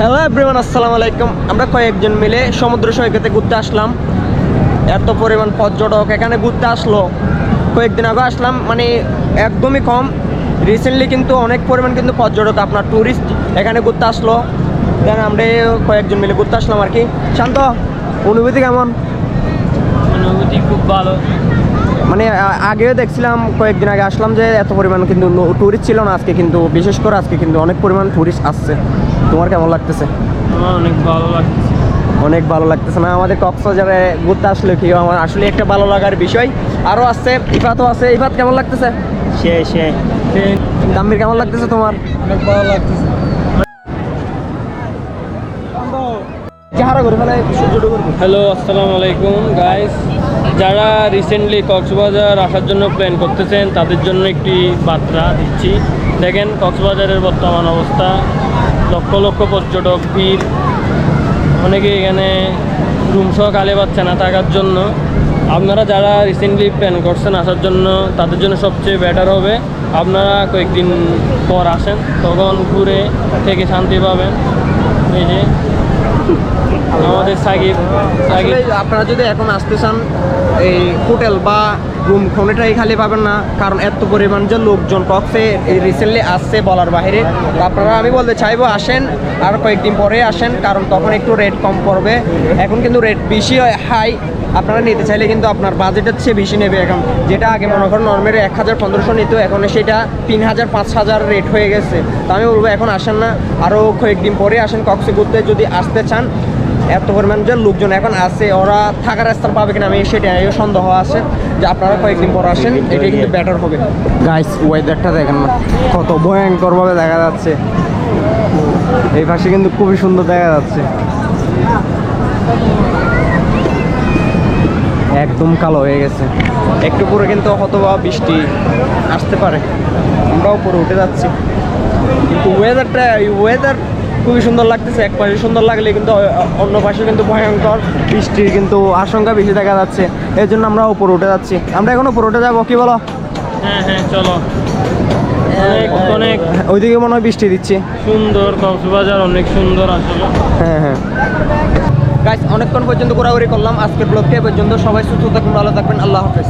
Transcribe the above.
Hello everyone আসসালামু আলাইকুম। আমরা কয়েকজন মিলে সমুদ্র সৈকতে ঘুরতে আসলাম। এত পরিমাণ পর্যটক এখানে ঘুরতে আসলো। কয়েকদিন আগে আসলাম মানে একদমই কম। রিসেন্টলি কিন্তু অনেক পরিমাণ কিন্তু পর্যটক আপনার ট্যুরিস্ট এখানে ঘুরতে আসলো। দেন আমরা কয়েকজন মিলে ঘুরতে আসলাম আর কি। শান্ত, অনুভূতি কেমন? অনুভূতি খুব ভালো। মানে আগেও দেখছিলাম কয়েকদিন আগে আসলাম যে এত পরিমাণ কিন্তু ট্যুরিস্ট ছিল না আজকে কিন্তু বিশেষ করে আজকে কিন্তু অনেক পরিমাণ ট্যুরিস্ট আসছে। তোমার কেমন লাগতেছে? অনেক ভালো লাগছে অনেক ভালো লাগতেছে না? আমাদের কক্সবাজারে ঘুরতে আসলে কি আমার আসলে একটা ভালো লাগার বিষয়। আরও আছে ইফাতও আছে। ইফাত কেমন লাগতেছে? সে সে। দাম্বির কেমন লাগতেছে তোমার? অনেক ভালো লাগতেছে। হ্যালো আসসালামু আলাইকুম গাইস যারা রিসেন্টলি কক্সবাজার আসার জন্য প্ল্যান করতেছেন, তাদের জন্য একটি বার্তা দিচ্ছি। দেখেন, কক্সবাজারের বর্তমান অবস্থা। লক্ষ লক্ষ পর্যটক, ভিড়। অনেকে এখানে রুম সহ কালে পাচ্ছে না থাকার জন্য। আপনারা যারা রিসেন্টলি প্ল্যান করছেন আসার জন্য, তাদের জন্য সবচেয়ে বেটার হবে। আপনারা কয়েকদিন পর আসেন, তখন ঘুরে থেকে শান্তি পাবেন। এই যে আমাদের সাকিব আপনারা যদি এখন আসতে চান এই হোটেল বা রুম কোনোটাই খালি পাবেন না, কারণ এত পরিমাণ যে লোকজন কক্সে রিসেন্টলি আসছে বলার বাইরে তো আপনারা, আমি বলতে চাইব, আসেন, আর কয়েকদিন পরে আসেন, কারণ তখন একটু রেট কম পড়বে। এখন কিন্তু রেট বেশি হাই আপনারা নিতে চাইলে কিন্তু আপনার বাজেটের চেয়ে বেশি নেবে এখন। যেটা আগে মনে করেন নর্মের এক হাজার পনেরোশো নিত, এখন সেটা তিন হাজার পাঁচ হাজার রেট হয়ে গেছে। তো আমি বলব, এখন আসেন না। আরও কয়েকদিন পরে আসেন কক্সে ঘুরতে যদি আসতে চান এত পরিমাণ যে লোকজন এখন আছে, ওরা থাকার স্থান পাবে কিনা আমি সেটা নিয়েও সন্দেহ আছে যে আপনারা কয়েকদিন পর আসেন, এটা কিন্তু বেটার হবে। গাইস ওয়েদারটা দেখেন না, কত ভয়ঙ্করভাবে দেখা যাচ্ছে। এই পাশে কিন্তু খুবই সুন্দর দেখা যাচ্ছে। একদম কালো হয়ে গেছে। একটু পরে কিন্তু হয়তো বা বৃষ্টি আসতে পারে। আমরাও উপরে উঠে যাচ্ছি। কিন্তু ওয়েদারটা ওয়েদার খুবই সুন্দর লাগতেছে এক পাশে সুন্দর লাগলে কিন্তু অন্য পাশে কিন্তু ভয়ঙ্কর বৃষ্টির কিন্তু আশঙ্কা বেশি দেখা যাচ্ছে। এর জন্য আমরা উপরে উঠে যাচ্ছি। আমরা এখন উপরে উঠে যাব কি বলো? হ্যাঁ হ্যাঁ চলো। অনেক ওইদিকে মনে হয় বৃষ্টি দিচ্ছে। সুন্দর কক্সবাজার অনেক সুন্দর আসলে। হ্যাঁ হ্যাঁ। অনেকক্ষণ পর্যন্ত ঘোরাঘুরি করলাম। আজকের ব্লগটা পর্যন্ত। সবাই সুস্থ থাকুন ভালো থাকবেন। আল্লাহ হাফেজ।